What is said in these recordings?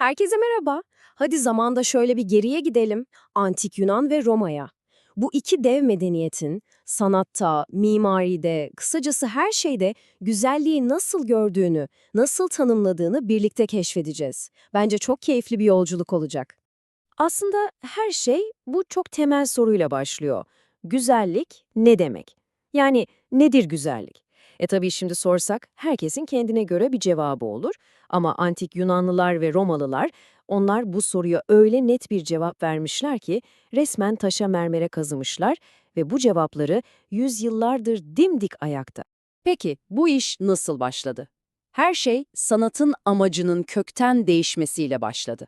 Herkese merhaba. Hadi zamanda şöyle bir geriye gidelim. Antik Yunan ve Roma'ya. Bu iki dev medeniyetin sanatta, mimaride, kısacası her şeyde güzelliği nasıl gördüğünü, nasıl tanımladığını birlikte keşfedeceğiz. Bence çok keyifli bir yolculuk olacak. Aslında her şey bu çok temel soruyla başlıyor. Güzellik ne demek? Yani nedir güzellik? E tabii şimdi sorsak herkesin kendine göre bir cevabı olur. Ama antik Yunanlılar ve Romalılar onlar bu soruya öyle net bir cevap vermişler ki resmen taşa mermere kazımışlar ve bu cevapları yüzyıllardır dimdik ayakta. Peki bu iş nasıl başladı? Her şey sanatın amacının kökten değişmesiyle başladı.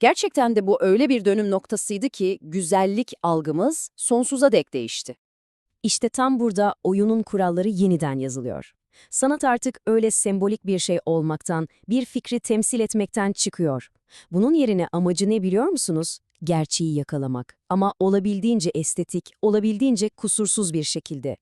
Gerçekten de bu öyle bir dönüm noktasıydı ki güzellik algımız sonsuza dek değişti. İşte tam burada oyunun kuralları yeniden yazılıyor. Sanat artık öyle sembolik bir şey olmaktan, bir fikri temsil etmekten çıkıyor. Bunun yerine amacı ne biliyor musunuz? Gerçeği yakalamak. Ama olabildiğince estetik, olabildiğince kusursuz bir şekilde.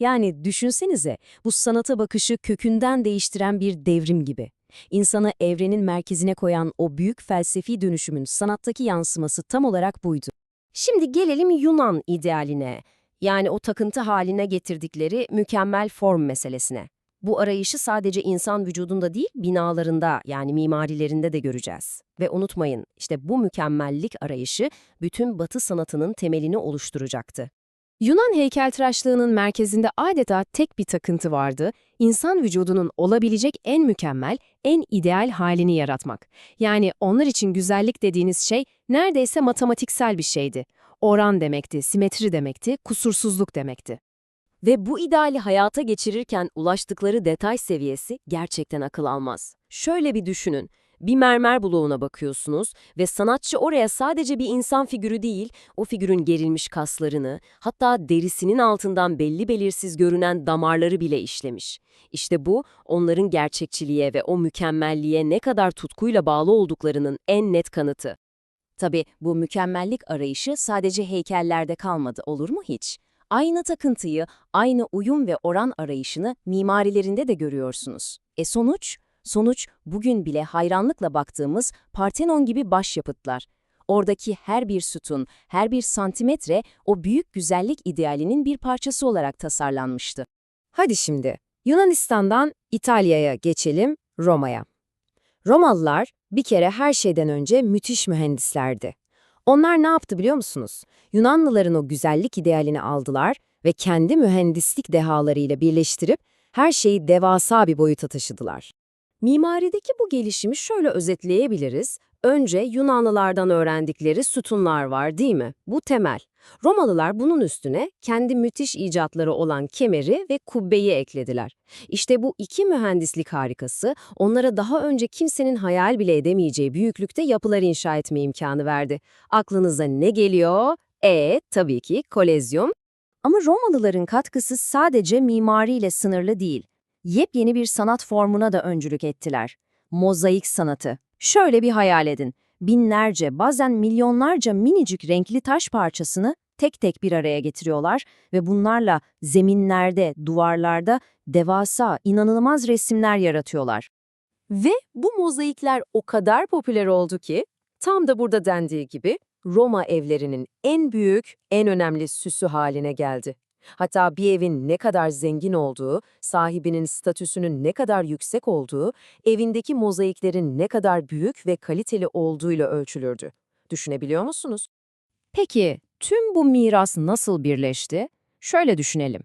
Yani düşünsenize, bu sanata bakışı kökünden değiştiren bir devrim gibi. İnsanı evrenin merkezine koyan o büyük felsefi dönüşümün sanattaki yansıması tam olarak buydu. Şimdi gelelim Yunan idealine. Yani o takıntı haline getirdikleri mükemmel form meselesine. Bu arayışı sadece insan vücudunda değil, binalarında yani mimarilerinde de göreceğiz. Ve unutmayın, işte bu mükemmellik arayışı bütün Batı sanatının temelini oluşturacaktı. Yunan heykeltıraşlığının merkezinde adeta tek bir takıntı vardı, insan vücudunun olabilecek en mükemmel, en ideal halini yaratmak. Yani onlar için güzellik dediğiniz şey neredeyse matematiksel bir şeydi. Oran demekti, simetri demekti, kusursuzluk demekti. Ve bu ideali hayata geçirirken ulaştıkları detay seviyesi gerçekten akıl almaz. Şöyle bir düşünün. Bir mermer bloğuna bakıyorsunuz ve sanatçı oraya sadece bir insan figürü değil, o figürün gerilmiş kaslarını, hatta derisinin altından belli belirsiz görünen damarları bile işlemiş. İşte bu, onların gerçekçiliğe ve o mükemmelliğe ne kadar tutkuyla bağlı olduklarının en net kanıtı. Tabii bu mükemmellik arayışı sadece heykellerde kalmadı, olur mu hiç? Aynı takıntıyı, aynı uyum ve oran arayışını mimarilerinde de görüyorsunuz. E sonuç? Sonuç bugün bile hayranlıkla baktığımız Parthenon gibi başyapıtlar. Oradaki her bir sütun, her bir santimetre o büyük güzellik idealinin bir parçası olarak tasarlanmıştı. Hadi şimdi Yunanistan'dan İtalya'ya geçelim, Roma'ya. Romalılar bir kere her şeyden önce müthiş mühendislerdi. Onlar ne yaptı biliyor musunuz? Yunanlıların o güzellik idealini aldılar ve kendi mühendislik dehalarıyla birleştirip her şeyi devasa bir boyuta taşıdılar. Mimarideki bu gelişimi şöyle özetleyebiliriz. Önce Yunanlılardan öğrendikleri sütunlar var değil mi? Bu temel. Romalılar bunun üstüne kendi müthiş icatları olan kemeri ve kubbeyi eklediler. İşte bu iki mühendislik harikası onlara daha önce kimsenin hayal bile edemeyeceği büyüklükte yapılar inşa etme imkanı verdi. Aklınıza ne geliyor? E, tabii ki kolezyum. Ama Romalıların katkısı sadece mimariyle sınırlı değil. Yepyeni bir sanat formuna da öncülük ettiler. Mozaik sanatı. Şöyle bir hayal edin. Binlerce, bazen milyonlarca minicik renkli taş parçasını tek tek bir araya getiriyorlar ve bunlarla zeminlerde, duvarlarda devasa, inanılmaz resimler yaratıyorlar. Ve bu mozaikler o kadar popüler oldu ki, tam da burada dendiği gibi Roma evlerinin en büyük, en önemli süsü haline geldi. Hatta bir evin ne kadar zengin olduğu, sahibinin statüsünün ne kadar yüksek olduğu, evindeki mozaiklerin ne kadar büyük ve kaliteli olduğuyla ölçülürdü. Düşünebiliyor musunuz? Peki, tüm bu miras nasıl birleşti? Şöyle düşünelim.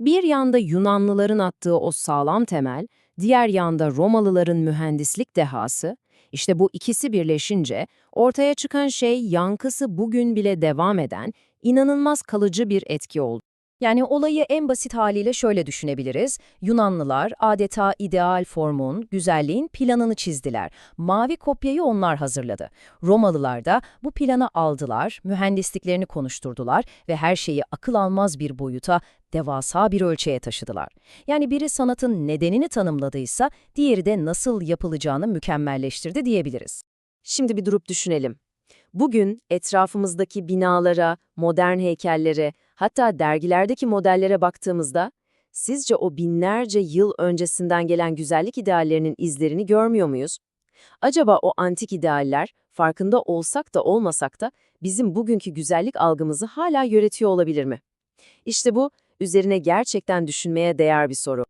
Bir yanda Yunanlıların attığı o sağlam temel, diğer yanda Romalıların mühendislik dehası, işte bu ikisi birleşince ortaya çıkan şey yankısı bugün bile devam eden, inanılmaz kalıcı bir etki oldu. Yani olayı en basit haliyle şöyle düşünebiliriz. Yunanlılar adeta ideal formun, güzelliğin planını çizdiler. Mavi kopyayı onlar hazırladı. Romalılar da bu planı aldılar, mühendisliklerini konuşturdular ve her şeyi akıl almaz bir boyuta, devasa bir ölçeğe taşıdılar. Yani biri sanatın nedenini tanımladıysa, diğeri de nasıl yapılacağını mükemmelleştirdi diyebiliriz. Şimdi bir durup düşünelim. Bugün etrafımızdaki binalara, modern heykellere, hatta dergilerdeki modellere baktığımızda, sizce o binlerce yıl öncesinden gelen güzellik ideallerinin izlerini görmüyor muyuz? Acaba o antik idealler, farkında olsak da olmasak da bizim bugünkü güzellik algımızı hala yönetiyor olabilir mi? İşte bu, üzerine gerçekten düşünmeye değer bir soru.